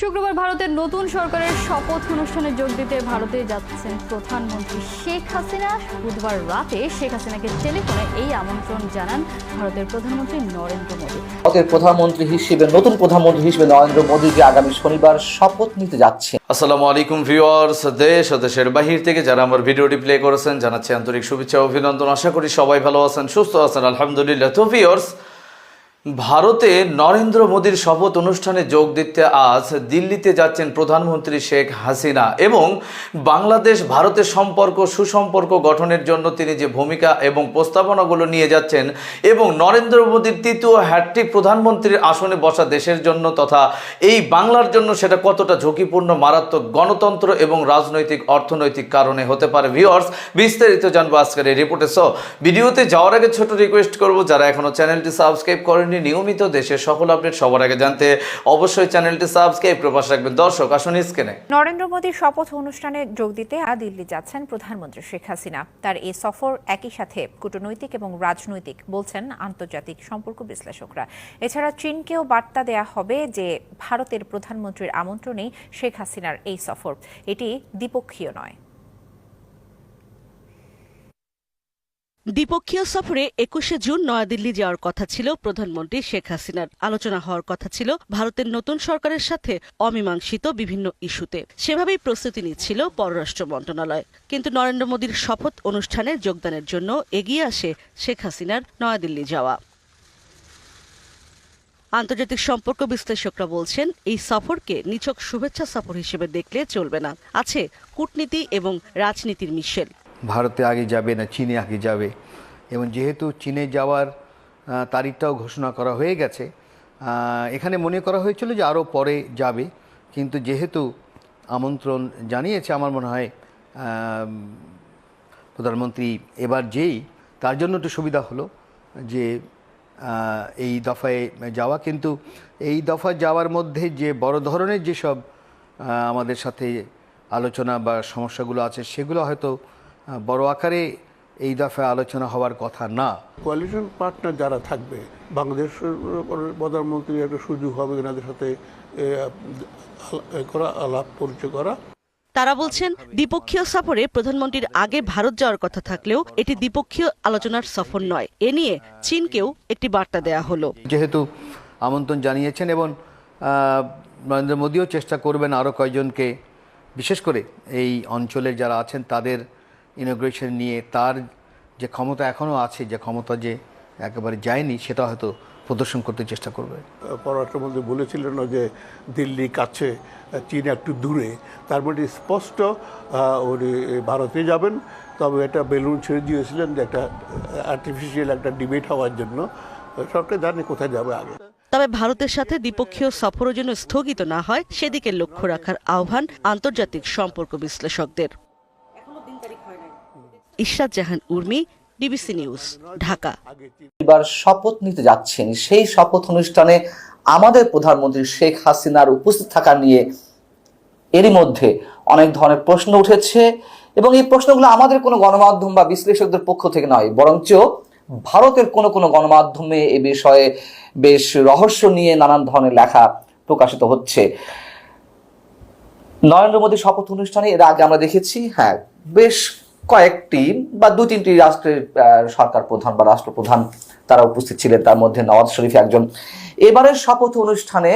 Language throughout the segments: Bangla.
শুক্রবার ভারতের নতুন সরকারের শপথ অনুষ্ঠানে যোগ দিতে ভারতে যাচ্ছেন প্রধানমন্ত্রী শেখ হাসিনা। বুধবার রাতে শেখ হাসিনাকে টেলিফোনে এই আমন্ত্রণ জানান ভারতের প্রধানমন্ত্রী নরেন্দ্র মোদী। ভারতের প্রধানমন্ত্রী হিসেবে নতুন প্রধানমন্ত্রী হিসেবে নরেন্দ্র মোদী যে আগামী শনিবার শপথ নিতে যাচ্ছে আসসালামু আলাইকুম ভিউয়ার্স দেশ ও দেশের বাহির থেকে যারা আমার ভিডিওটি প্লে করেছেন জানাচ্ছি আন্তরিক শুভেচ্ছা ও অভিনন্দন। আশা করি সবাই ভালো আছেন সুস্থ আছেন আলহামদুলিল্লাহ। তো ভিউয়ার্স ভারতে নরেন্দ্র মোদীর শপথ অনুষ্ঠানে যোগ দিতে আজ দিল্লিতে যাচ্ছেন প্রধানমন্ত্রী শেখ হাসিনা এবং বাংলাদেশ ভারতের সম্পর্ক, সুসম্পর্ক গঠনের জন্য তিনি যে ভূমিকা এবং প্রস্তাবনাগুলো নিয়ে যাচ্ছেন এবং নরেন্দ্র মোদীর তৃতীয় হ্যাট্রিক প্রধানমন্ত্রীর আসনে বসা দেশের জন্য তথা এই বাংলার জন্য সেটা কতটা ঝুঁকিপূর্ণ, মারাত্মক গণতন্ত্র এবং রাজনৈতিক, অর্থনৈতিক কারণে হতে পারে। ভিওর্স বিস্তারিত জানব আজকের এই রিপোর্টে। সো ভিডিওতে যাওয়ার আগে ছোট রিকোয়েস্ট করব, যারা এখনও চ্যানেলটি সাবস্ক্রাইব করেননি নিয়মিত দেশের সকল আপডেট সবার আগে জানতে অবশ্যই চ্যানেলটি সাবস্ক্রাইব করে পাশে রাখবেন। দর্শক, আসুন স্ক্রিনে। নরেন্দ্র মোদীর শপথ অনুষ্ঠানে যোগ দিতে আজ দিল্লি যাচ্ছেন প্রধানমন্ত্রী শেখ হাসিনা। তার এই সফর একই সাথে কূটনৈতিক এবং রাজনৈতিক, বলছেন আন্তর্জাতিক সম্পর্ক বিশ্লেষকরা। এছাড়া চীনকেও বার্তা দেয়া হবে যে ভারতের প্রধানমন্ত্রীর আমন্ত্রণেই শেখ হাসিনার এই সফর। এটি দ্বিপক্ষীয় নয়। দ্বিপক্ষীয় সফরে একুশে জুন নয়াদিল্লি যাওয়ার কথা ছিল প্রধানমন্ত্রী শেখ হাসিনার। আলোচনা হওয়ার কথা ছিল ভারতের নতুন সরকারের সাথে অমীমাংসিত বিভিন্ন ইস্যুতে। সেভাবেই প্রস্তুতি নিচ্ছিল পররাষ্ট্র মন্ত্রণালয়। কিন্তু নরেন্দ্র মোদীর শপথ অনুষ্ঠানে যোগদানের জন্য এগিয়ে আসে শেখ হাসিনার নয়াদিল্লি যাওয়া। আন্তর্জাতিক সম্পর্ক বিশ্লেষকরা বলছেন, এই সফরকে নিছক শুভেচ্ছা সফর হিসেবে দেখলে চলবে না। আছে কূটনীতি এবং রাজনীতির মিশেল। ভারতে আগে যাবে না চীনে আগে যাবে। এবং যেহেতু চীনে যাওয়ার তারিখটাও ঘোষণা করা হয়ে গেছে এখানে মনে করা হয়েছিল যে আরও পরে যাবে। কিন্তু যেহেতু আমন্ত্রণ জানিয়েছে, আমার মনে হয় প্রধানমন্ত্রী এবার যেই, তার জন্য একটু সুবিধা হলো যে এই দফায় যাওয়া। কিন্তু এই দফা যাওয়ার মধ্যে যে বড় ধরনের যেসব আমাদের সাথে আলোচনা বা সমস্যাগুলো আছে, সেগুলো হয়তো বড় আকারে এই দফায় আলোচনা হওয়ার কথা না। কোয়ালিশন পার্টনার যারা থাকবে বাংলাদেশের প্রধানমন্ত্রী একটা সুযোগ হবে এনাদের সাথে করা আলাপ পরিচয় করা। তারা বলছেন দ্বিপক্ষীয় সফরে প্রধানমন্ত্রীর আগে ভারত যাওয়ার কথা থাকলেও এটি দ্বিপক্ষীয় আলোচনার সফর নয়। এ নিয়ে চীনকেও একটি বার্তা দেয়া হলো। যেহেতু আমন্ত্রণ জানিয়েছেন এবং নরেন্দ্র মোদীও চেষ্টা করবেন আরও কয়েকজনকে বিশেষ করে এই অঞ্চলের যারা আছেন তাদের ইনোগ্রেশন নিয়ে তার যে ক্ষমতা এখনও আছে যে ক্ষমতা যে একেবারে যায়নি সেটা হয়তো প্রদর্শন করতে চেষ্টা করবে। পররাষ্ট্রমন্ত্রী বলেছিলেন না যে দিল্লি কাছে চীন একটু দূরে। তার মধ্যে স্পষ্ট আহ, উনি ভারতে যাবেন। তবে এটা বেলুন ছেড়ে দিয়েছিলেন যে একটা আর্টিফিশিয়াল একটা ডিবেট হওয়ার জন্য। সরকার জানে কোথায় যাবে আগে। তবে ভারতের সাথে দ্বিপক্ষীয় সফরও যেন স্থগিত না হয় সেদিকে লক্ষ্য রাখার আহ্বান আন্তর্জাতিক সম্পর্ক বিশ্লেষকদের। Ishrat Jahan Urmi DBC news, Dhaka. এবার শপথ নিতে যাচ্ছেন। সেই শপথ অনুষ্ঠানে আমাদের প্রধানমন্ত্রী শেখ হাসিনার উপস্থিত থাকা নিয়ে এরই মধ্যে অনেক ধরনের প্রশ্ন উঠেছে এবং এই প্রশ্নগুলো আমাদের কোনো গণমাধ্যম বা বিশ্লেষকদের পক্ষ থেকে নয়, বরঞ্চ ভারতের কোনো কোনো গণমাধ্যমে এ বিষয়ে বেশ রহস্য নিয়ে নানান ধরনের লেখা প্রকাশিত হচ্ছে। নরেন্দ্র মোদী শপথ অনুষ্ঠানে এর আগে আমরা দেখেছি হ্যাঁ বেশ কয়েকটি বা দু তিনটি রাষ্ট্রের সরকার প্রধান বা রাষ্ট্রপ্রধান তারা উপস্থিত ছিলেন। তার মধ্যে নওয়াজ শরীফ একজন। এবারের শপথ অনুষ্ঠানে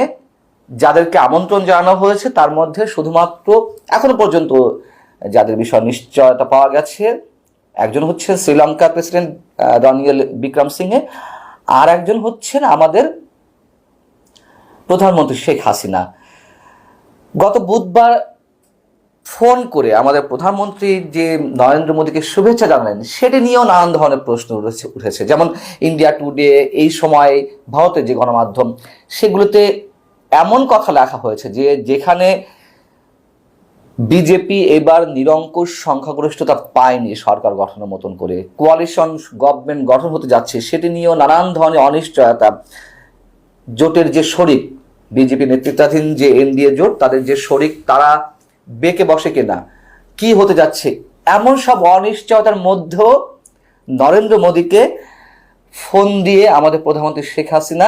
যাদেরকে আমন্ত্রণ জানানো হয়েছে, তার মধ্যে শুধুমাত্র এখনও পর্যন্ত যাদের বিষয়ে নিশ্চয়তা পাওয়া গেছে, একজন হচ্ছেন শ্রীলঙ্কার প্রেসিডেন্ট রনিয়েল বিক্রম সিংহে আর একজন হচ্ছেন আমাদের প্রধানমন্ত্রী শেখ হাসিনা। গত বুধবার ফোন করে আমাদের প্রধানমন্ত্রী যে নরেন্দ্র মোদীকে শুভেচ্ছা জানালেন, সেটি নিয়েও নানান ধরনের প্রশ্ন উঠেছে যেমন ইন্ডিয়া টুডে এই সময় ভারতের যে গণমাধ্যম, সেগুলোতে এমন কথা লেখা হয়েছে যে যেখানে বিজেপি এবার নিরঙ্কুশ সংখ্যাগরিষ্ঠতা পায়নি সরকার গঠনের মতন করে। কোয়ালিশন গভর্নমেন্ট গঠন হতে যাচ্ছে, সেটি নিয়েও নানান ধরনের অনিশ্চয়তা। জোটের যে শরিক, বিজেপি নেতৃত্বাধীন যে এনডিএ জোট, তাদের যে শরিক, তারা বেঁকে বসে কিনা? কি হতে যাচ্ছে? এমন সব অনিশ্চয়তার মধ্যেও নরেন্দ্র মোদীকে ফোন দিয়ে আমাদের প্রধানমন্ত্রী শেখ হাসিনা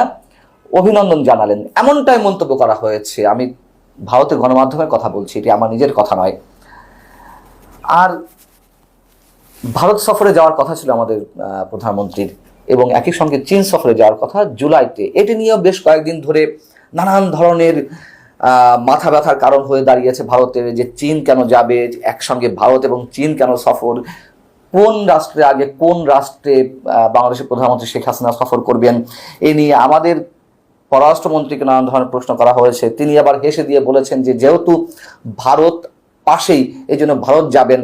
অভিনন্দন জানালেন। এমনটাই মন্তব্য করা হয়েছে। আমি ভারতের গণমাধ্যমের কথা বলছি, এটি আমার নিজের কথা নয়। আর ভারত সফরে যাওয়ার কথা ছিল আমাদের প্রধানমন্ত্রীর এবং একই সঙ্গে চীন সফরে যাওয়ার কথা জুলাইতে। এটি নিয়েও বেশ কয়েকদিন ধরে নানান ধরনের মাথা ব্যথার কারণ হয়ে দাঁড়িয়েছে ভারতের যে চীন কেন যাবে, একসঙ্গে ভারত এবং চীন কেন সফর, কোন রাষ্ট্রে আগে কোন রাষ্ট্রে বাংলাদেশের প্রধানমন্ত্রী শেখ হাসিনা সফর করবেন, এ নিয়ে আমাদের পররাষ্ট্রমন্ত্রীকে নানান ধরনের প্রশ্ন করা হয়েছে। তিনি আবার হেসে দিয়ে বলেছেন যে যেহেতু ভারত পাশেই, এই জন্য ভারত যাবেন।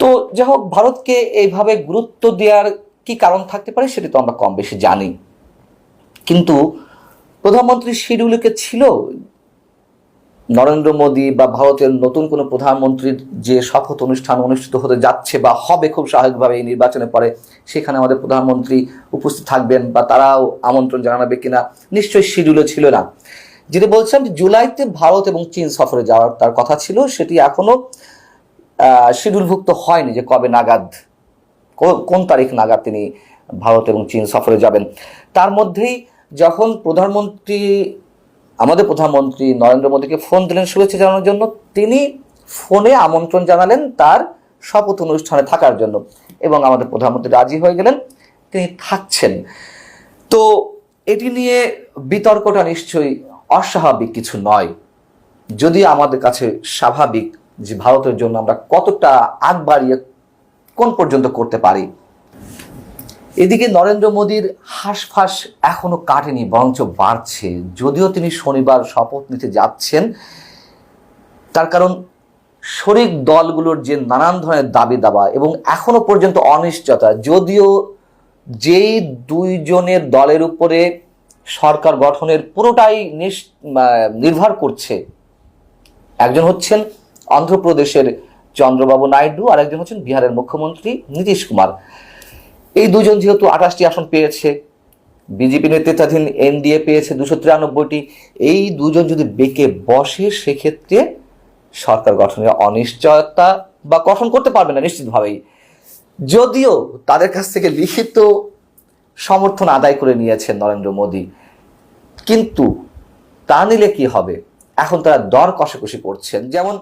তো যাই হোক, ভারতকে এইভাবে গুরুত্ব দেওয়ার কি কারণ থাকতে পারে সেটি তো আমরা কম বেশি জানি। কিন্তু প্রধানমন্ত্রী শিডিউলকে ছিল নরেন্দ্র মোদী বা ভারতের নতুন কোনো প্রধানমন্ত্রীর যে শপথ অনুষ্ঠান অনুষ্ঠিত হতে যাচ্ছে বা হবে খুব স্বাভাবিকভাবে এই নির্বাচনের পরে সেখানে আমাদের প্রধানমন্ত্রী উপস্থিত থাকবেন বা তারাও আমন্ত্রণ জানাবে কিনা নিশ্চয়ই শিডিউলে ছিল না। যেটা বলছিলাম যে জুলাইতে ভারত এবং চীন সফরে যাওয়ার তার কথা ছিল সেটি এখনও আহ, শিডিউলভুক্ত হয়নি যে কবে নাগাদ কোন তারিখ নাগাদ তিনি ভারত এবং চীন সফরে যাবেন। তার মধ্যেই যখন প্রধানমন্ত্রী আমাদের প্রধানমন্ত্রী নরেন্দ্র মোদীকে ফোন দিলেন শুভেচ্ছা জানানোর জন্য। তিনি ফোনে আমন্ত্রণ জানালেন তার শপথ অনুষ্ঠানে থাকার জন্য এবং আমাদের প্রধানমন্ত্রী রাজি হয়ে গেলেন। তিনি থাকছেন। তো এটি নিয়ে বিতর্কটা নিশ্চয়ই অস্বাভাবিক কিছু নয়। যদি আমাদের কাছে স্বাভাবিক যে ভারতের জন্য আমরা কতটা আগ বাড়িয়ে কোন পর্যন্ত করতে পারি এদিকে নরেন্দ্র মোদীর হাঁসফাঁস এখনও কাটেনি, বরঞ্চ বাড়ছে। যদিও তিনি শনিবার শপথ নিতে যাচ্ছেন, তার কারণ শরিক দলগুলোর যে নানান ধরনের দাবি দাবা এবং এখনও পর্যন্ত অনিশ্চয়তা, যদিও যেই দুইজনের দলের উপরে সরকার গঠনের পুরোটাই নির্ভর করছে, একজন হচ্ছেন অন্ধ্রপ্রদেশের চন্দ্রবাবু নাইডু আর একজন হচ্ছেন বিহারের মুখ্যমন্ত্রী নীতিশ কুমার। এই দুজন যেহেতু আঠাশটি আসন পেয়েছে, বিজেপি নেতৃত্বাধীন এনডিএ পেয়েছে দুশো তিরানব্বইটি, এই দুজন যদি বেঁকে বসে, সেক্ষেত্রে সরকার গঠনের অনিশ্চয়তা বা গঠন করতে পারবে না নিশ্চিতভাবেই। যদিও তাদের কাছ থেকে লিখিত সমর্থন আদায় করে নিয়েছেন নরেন্দ্র মোদী, কিন্তু তা নিলে কি হবে? এখন তারা দর কষাকষি করছেন। যেমন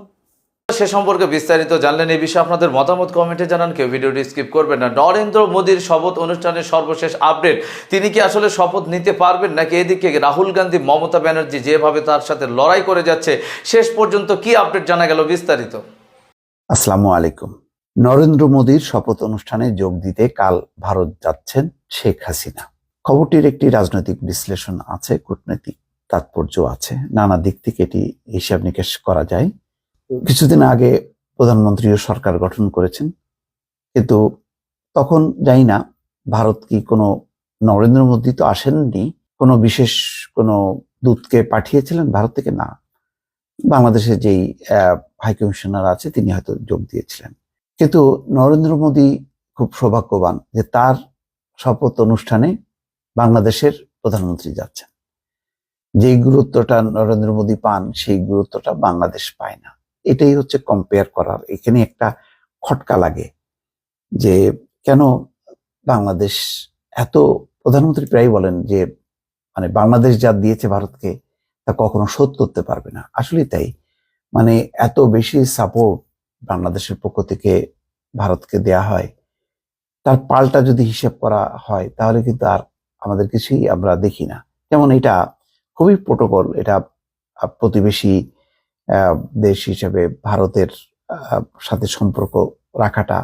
সে সম্পর্কে বিস্তারিত জানলেন এই বিষয়ে আপনাদের মতামত কমেন্টে জানান। কেউ ভিডিওটি স্কিপ করবেন না। নরেন্দ্র মোদীর শপথ অনুষ্ঠানের সর্বশেষ আপডেট। তিনি কি আসলে শপথ নিতে পারবেন নাকি এদিকে রাহুল গান্ধী, মমতা ব্যানার্জি যেভাবে তার সাথে লড়াই করে যাচ্ছে, শেষ পর্যন্ত কি আপডেট জানা গেল বিস্তারিত? আসসালামু আলাইকুম। নরেন্দ্র মোদীর শপথ অনুষ্ঠানে যোগ দিতে কাল ভারত যাচ্ছেন শেখ হাসিনা। খবরটির একটি রাজনৈতিক বিশ্লেষণ আছে, কূটনৈতিক তাৎপর্য আছে। নানা দিক থেকে এটি হিসাব নিকেশ করা যায়। কিছুদিন আগে প্রধানমন্ত্রীও সরকার গঠন করেছেন। কিন্তু তখন জানি না ভারত কি কোনো নরেন্দ্র মোদী তো আসেননি, কোনো বিশেষ কোনো দূতকে পাঠিয়েছিলেন ভারত থেকে? না। বাংলাদেশের যেই হাই কমিশনার আছে তিনি হয়তো যোগ দিয়েছিলেন। কিন্তু নরেন্দ্র মোদী খুব সৌভাগ্যবান যে তার শপথ অনুষ্ঠানে বাংলাদেশের প্রধানমন্ত্রী যাচ্ছেন। যেই গুরুত্বটা নরেন্দ্র মোদী পান, সেই গুরুত্বটা বাংলাদেশ পায় না। এটাই হচ্ছে কম্পেয়ার করার। এখানে একটা খটকা লাগে যে কেন বাংলাদেশ এত, প্রধানমন্ত্রী প্রায় বলেন যে মানে বাংলাদেশ যা দিয়েছে ভারতকে তা কখনো শোধ করতে পারবে না। আসলে তাই। মানে এত বেশি সাপোর্ট বাংলাদেশের পক্ষ থেকে ভারতকে দেয়া হয়, তার পাল্টা যদি হিসেব করা হয়, তাহলে কিন্তু আর আমাদের কিছুই আমরা দেখি না। যেমন এটা খুবই প্রোটোকল, এটা প্রতিবেশী দেশ হিসেবে ভারতের সাথে সম্পর্ক রাখাটা,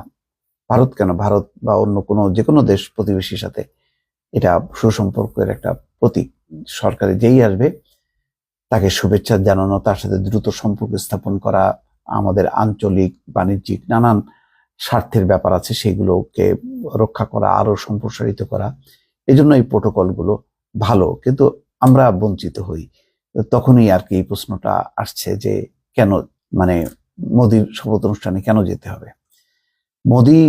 ভারত কেন? ভারত বা অন্য কোনো যে কোনো দেশ প্রতিবেশীর সাথে এটা সুসম্পর্কের একটা প্রতীক। সরকারে যেই আসবে, তাকে শুভেচ্ছা জানানো, তার সাথে দ্রুত সম্পর্ক স্থাপন করা, আমাদের আঞ্চলিক বাণিজ্যিক নানান স্বার্থের ব্যাপার আছে, সেগুলোকে রক্ষা করা আরও সম্প্রসারিত করা এই জন্য এই প্রোটোকলগুলো ভালো। কিন্তু আমরা বঞ্চিত হই। তখনই আর কি এই প্রশ্নটা আসছে যে কেন মানে মোদির শপথ অনুষ্ঠানে কেন যেতে হবে? মোদি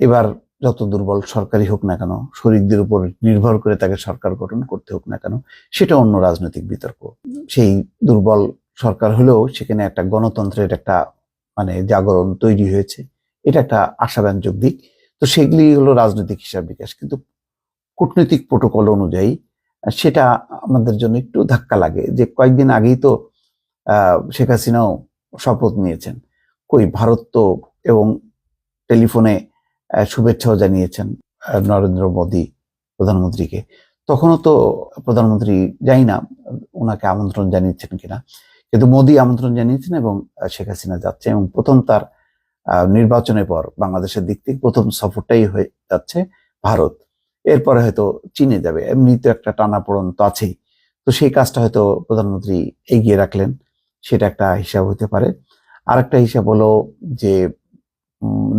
এবার যত দুর্বল সরকারি হোক না কেন, শরিকদের উপর নির্ভর করে তাকে সরকার গঠন করতে হোক না কেন, সেটা অন্য রাজনৈতিক বিতর্ক। সেই দুর্বল সরকার হলেও সেখানে একটা গণতন্ত্রের একটা মানে জাগরণ তৈরি হয়েছে। এটা একটা আশাব্যঞ্জক দিক। তো সেগুলি হলো রাজনৈতিক হিসাব বিকাশ। কিন্তু কূটনৈতিক প্রোটোকল অনুযায়ী সেটা আমাদের জন্য একটু ধাক্কা লাগে। যে কয়েকদিন আগেই তো শেখ হাসিনাও শপথ নিয়েছেন। কই ভারত তো এবং টেলিফোনে শুভেচ্ছাও জানিয়েছেন নরেন্দ্র মোদী প্রধানমন্ত্রীকে। তখনও তো প্রধানমন্ত্রী যাই না ওনাকে আমন্ত্রণ জানিয়েছেন কিনা। কিন্তু মোদী আমন্ত্রণ জানিয়েছেন এবং শেখ হাসিনা যাচ্ছে এবং প্রথম তার নির্বাচনের পর বাংলাদেশের দিক থেকে প্রথম সফরটাই হয়ে যাচ্ছে ভারত। এরপরে হয়তো চীনে যাবে। এমনি তো একটা টানাপোড়ন তো আছেই। তো সেই কাজটা হয়তো প্রধানমন্ত্রী এগিয়ে রাখলেন, সেটা একটা হিসাব হতে পারে। আর একটা হিসাব হলো যে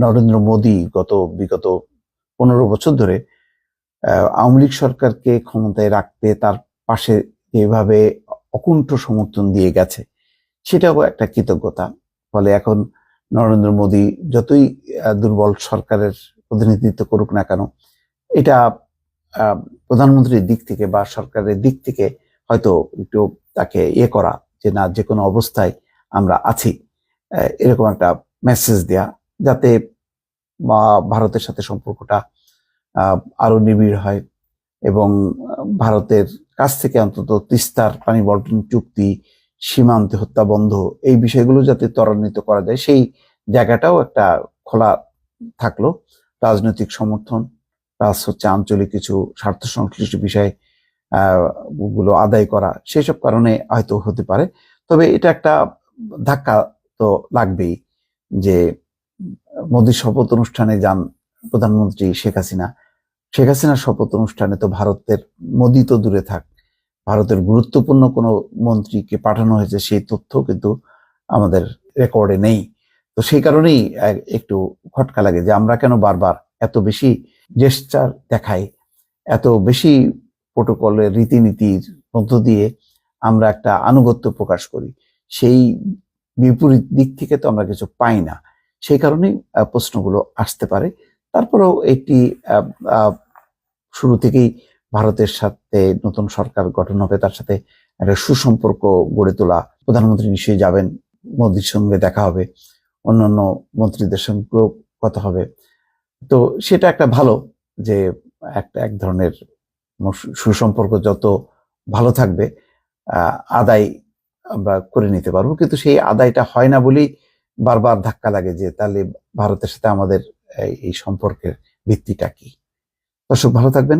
নরেন্দ্র মোদী গত বিগত পনেরো বছর ধরে আওয়ামী লীগ সরকারকে ক্ষমতায় রাখতে তার পাশে যেভাবে অকুণ্ঠ সমর্থন দিয়ে গেছে, সেটাও একটা কৃতজ্ঞতা। ফলে এখন নরেন্দ্র মোদী যতই দুর্বল সরকারের প্রতিনিধিত্ব করুক না কেন এটা প্রধানমন্ত্রীর দিক থেকে বা সরকারের দিক থেকে হয়তো একটু তাকে ইয়ে করা যে না, যে কোনো অবস্থায় আমরা আছি। এরকম একটা মেসেজ দেয়া যাতে ভারতের সাথে সম্পর্কটা আরও নিবিড় হয় এবং ভারতের কাছ থেকে অন্তত তিস্তার পানি বন্টন চুক্তি, সীমান্তে হত্যা বন্ধ এই বিষয়গুলো যাতে ত্বরান্বিত করা যায়, সেই জায়গাটাও একটা খোলা থাকল। রাজনৈতিক সমর্থন প্লাস হচ্ছে আঞ্চলিক কিছু স্বার্থ সংশ্লিষ্ট বিষয়গুলো আদায় করা, সেসব কারণে হয়তো হতে পারে। তবে এটা একটা ধাক্কা তো লাগবেই যে মোদীর শপথ অনুষ্ঠানে যান প্রধানমন্ত্রী শেখ হাসিনা। শেখ হাসিনার শপথ অনুষ্ঠানে তো ভারতের, মোদী তো দূরে থাক, ভারতের গুরুত্বপূর্ণ কোনো মন্ত্রীকে পাঠানো হয়েছে সেই তথ্য কিন্তু আমাদের রেকর্ডে নেই। তো সেই কারণেই একটু খটকা লাগে যে আমরা কেন বারবার এত বেশি জেস্টার দেখায়। এত বেশি প্রোটোকলের রীতিনীতির মধ্য দিয়ে আমরা একটা আনুগত্য প্রকাশ করি। সেই বিপরীত দিক থেকে তো আমরা কিছু পাই না। সেই কারণেই প্রশ্নগুলো আসতে পারে। তারপরেও একটি শুরু থেকেই ভারতের সাথে নতুন সরকার গঠন হবে, তার সাথে একটা সুসম্পর্ক গড়ে তোলা প্রধানমন্ত্রী নিশ্চয়ই যাবেন, মোদির সঙ্গে দেখা হবে, অন্যান্য মন্ত্রীদের সঙ্গেও কথা হবে। তো সেটা একটা ভালো যে একটা, এক ধরনের সুসম্পর্ক যত ভালো থাকবে আদায় আমরা করে নিতে পারব। কিন্তু সেই আদায়টা হয় না বলেই বারবার ধাক্কা লাগে যে তাহলে ভারতের সাথে আমাদের এই- সম্পর্কের ভিত্তিটা কি? দর্শক ভালো থাকবেন।